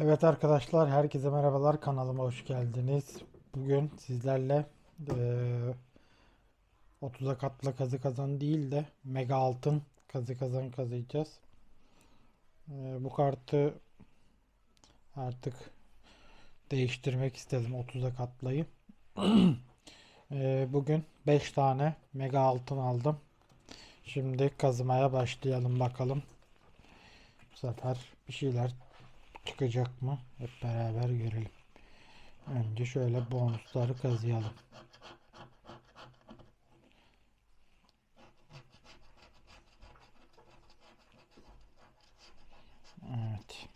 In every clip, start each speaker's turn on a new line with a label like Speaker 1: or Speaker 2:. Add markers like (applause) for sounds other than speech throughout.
Speaker 1: Evet arkadaşlar, herkese merhabalar. Kanalıma hoş geldiniz. Bugün sizlerle eee 30'a katlı kazı kazan değil de mega altın kazı kazan kazıyacağız. Eee, bu kartı artık değiştirmek istedim 30'a katlayı. (clears throat) Eee, bugün 5 tane mega altın aldım. Şimdi kazımaya başlayalım bakalım. Bu sefer bir şeyler çıkacak mı? Hep beraber görelim. Önce şöyle bonusları kazıyalım. Evet.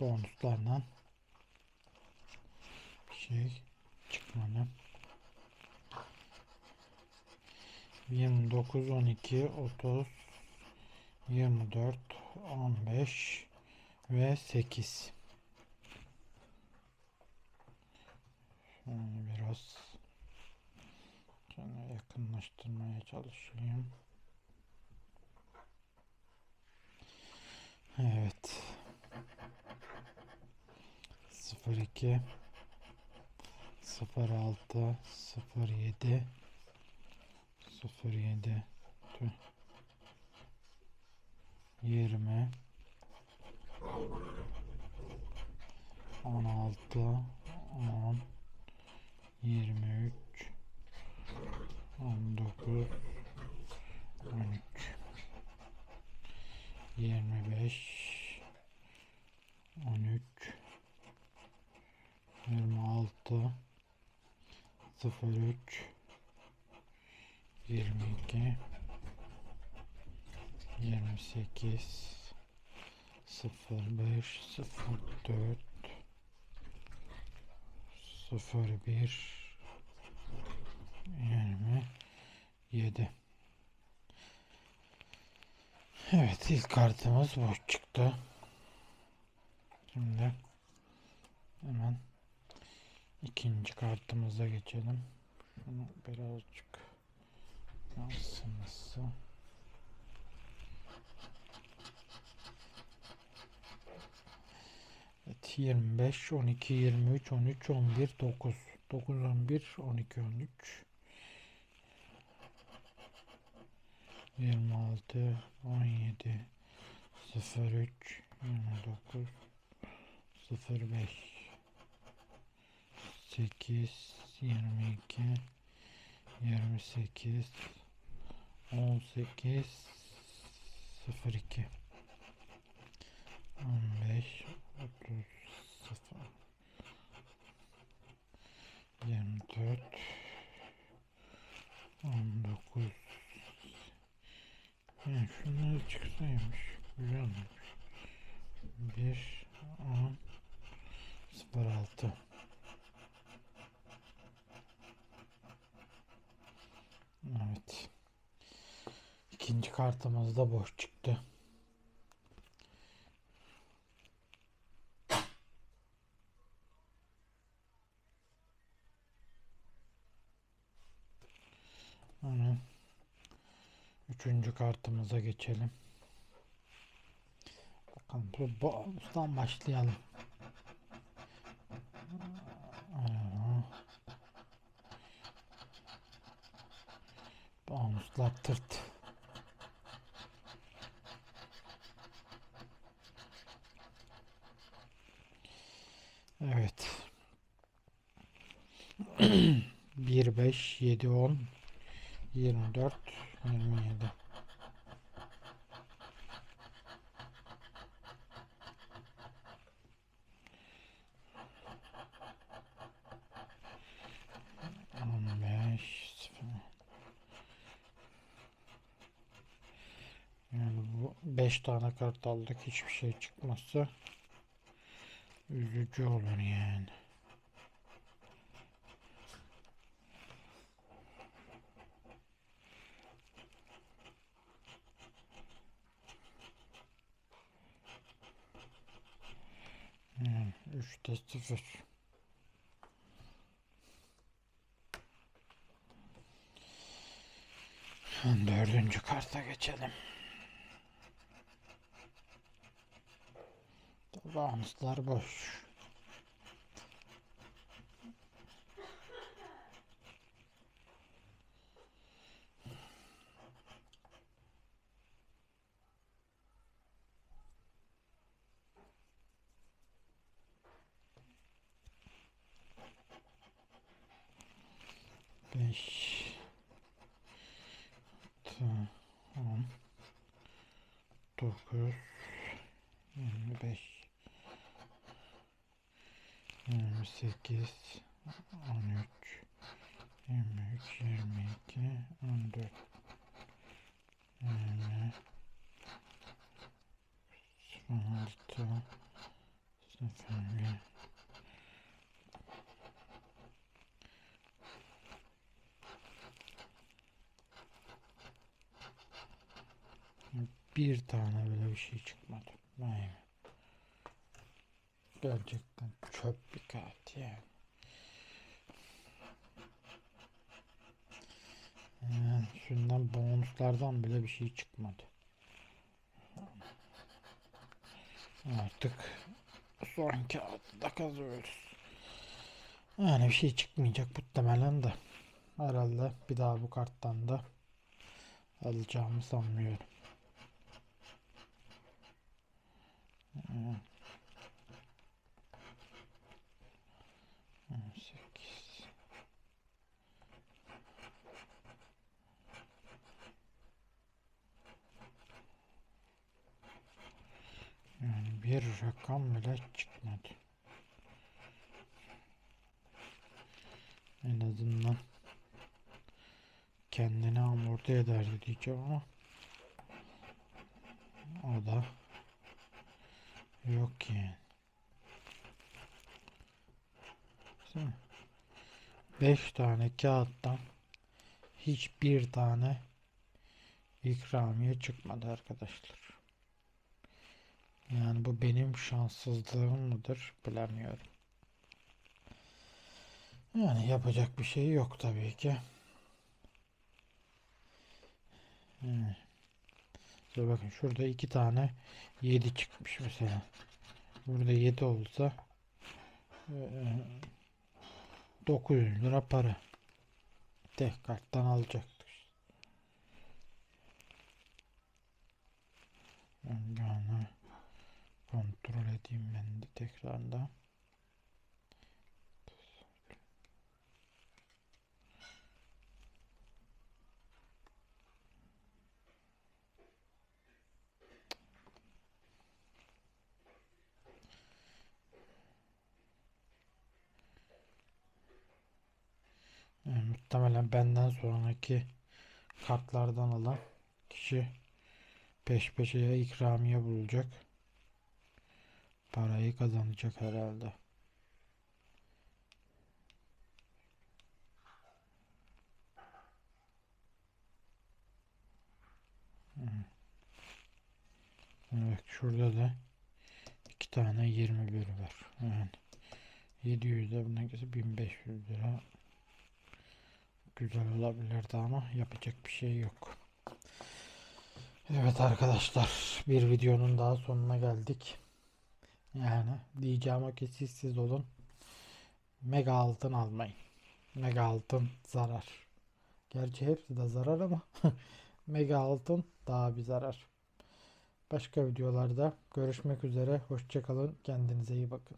Speaker 1: Bonuslardan bir şey çıkmadı. 29, 12, 30, 24, 15 ve 8. Şöyle biraz şöyle yakınlaştırmaya çalışayım. Evet. 02 06 07 07 tüh. 20 16 10 23 19 13 25 13 26 03 22 28 05 04 01 27 Evet ilk kartımız boş çıktı. Şimdi hemen ikinci kartımıza geçelim. Şunu birazcık yansıması. Evet 25, 12, 23, 13, 11, 9. 9, 11, 12, 13. 26, 17, 03, 29, 05, 8, 22, 28, 18, 02, 15, 30, 0, 24, 19, yani şunlar çıksaymış. Güzelmiş. 1, 10, 0, 6. Evet. İkinci kartımız da boş çıktı. Hemen üçüncü kartımıza geçelim. Bakalım bu bonustan başlayalım. Bonuslar tırt. Evet. 1 5 7 10 24 27 15 sıfır. Yani bu 5 tane kart aldık hiçbir şey çıkmazsa üzücü olur yani. Yani 3'te 0. Dördüncü karta geçelim. Bonuslar boş. 5 6 10 9 25 28 13 23 22 14 Bir tane bile bir şey çıkmadı. Be. Gerçekten çöp bir kağıt yani. Yani şundan bonuslardan bile bir şey çıkmadı. Artık son kağıdı da kazıyoruz. Yani bir şey çıkmayacak muhtemelen de. Herhalde bir daha bu karttan da alacağımı sanmıyorum. Hmm. On sekiz. Yani bir rakam bile çıkmadı. En azından kendini amorti ederdi diyeceğim ama o da yok yani. Baksana. Beş tane kağıttan hiçbir tane ikramiye çıkmadı arkadaşlar. Yani bu benim şanssızlığım mıdır bilemiyorum. Yani yapacak bir şey yok tabii ki. Yani. İşte bakın şurada iki tane 7 çıkmış mesela. Burada 7 olsa eee, 900 lira para. Tek karttan alacaktık. Kontrol edeyim ben de tekrardan. Yani muhtemelen benden sonraki kartlardan alan kişi peş peşe ikramiye bulacak. Parayı kazanacak herhalde. Evet şurada da iki tane 21 var. Yani 700'e buna göre 1500 lira güzel olabilirdi ama yapacak bir şey yok. Evet arkadaşlar bir videonun daha sonuna geldik. Yani diyeceğim o ki siz siz olun. Mega altın almayın. Mega altın zarar. Gerçi hepsi de zarar ama (laughs) mega altın daha bir zarar. Başka videolarda görüşmek üzere. Hoşçakalın. Kendinize iyi bakın.